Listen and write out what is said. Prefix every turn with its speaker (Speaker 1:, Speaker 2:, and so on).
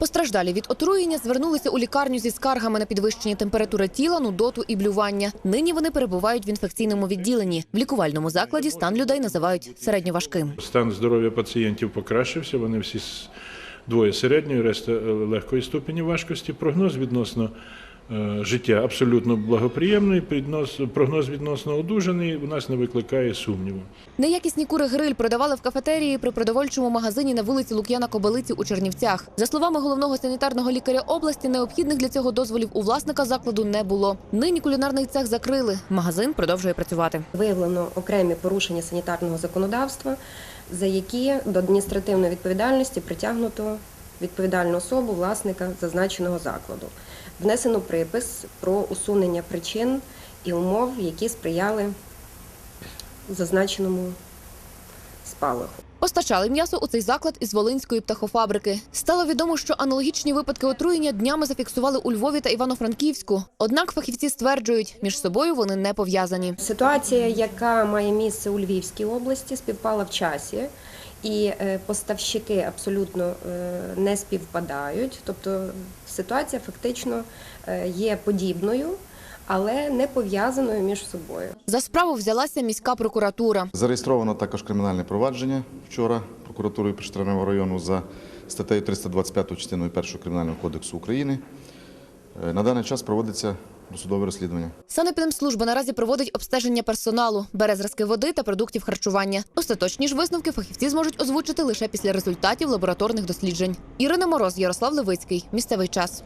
Speaker 1: Постраждалі від отруєння звернулися у лікарню зі скаргами на підвищення температури тіла, нудоту і блювання. Нині вони перебувають в інфекційному відділенні. В лікувальному закладі стан людей називають середньоважким.
Speaker 2: Стан здоров'я пацієнтів покращився. Вони всі двоє середньої, решта е, легкої ступені важкості. Прогноз відносно життя абсолютно благоприємний. Піднос- Прогноз відносно одужаний. У нас не викликає сумніву.
Speaker 1: Неякісні кури гриль продавали в кафетерії при продовольчому магазині на вулиці Лук'яна Кобилиці у Чернівцях. За словами головного санітарного лікаря області, необхідних для цього дозволів у власника закладу не було. Нині кулінарний цех закрили. Магазин продовжує працювати.
Speaker 3: Виявлено окремі порушення санітарного законодавства, за які до адміністративної відповідальності притягнуто відповідальну особу власника зазначеного закладу. Внесено припис про усунення причин і умов, які сприяли зазначеному спалаху.
Speaker 1: Постачали м'ясо у цей заклад із Волинської птахофабрики. Стало відомо, що аналогічні випадки отруєння днями зафіксували у Львові та Івано-Франківську. Однак фахівці стверджують, між собою вони не пов'язані.
Speaker 3: Ситуація, яка має місце у Львівській області, співпала в часі, і е, поставщики абсолютно е, не співпадають. Тобто ситуація фактично е, є подібною, але не пов'язаною між собою.
Speaker 1: За справу взялася міська прокуратура.
Speaker 4: Зареєстровано також кримінальне провадження вчора прокуратурою Піштранового району за статтею 325 частиною 1 Кримінального кодексу України. Е, На даний час проводиться досудове розслідування.
Speaker 1: Санепідемслужба наразі проводить обстеження персоналу, бере зразки води та продуктів харчування. Остаточні ж висновки фахівці зможуть озвучити лише після результатів лабораторних досліджень. Ірина Мороз, Ярослав Левицький. Місцевий час.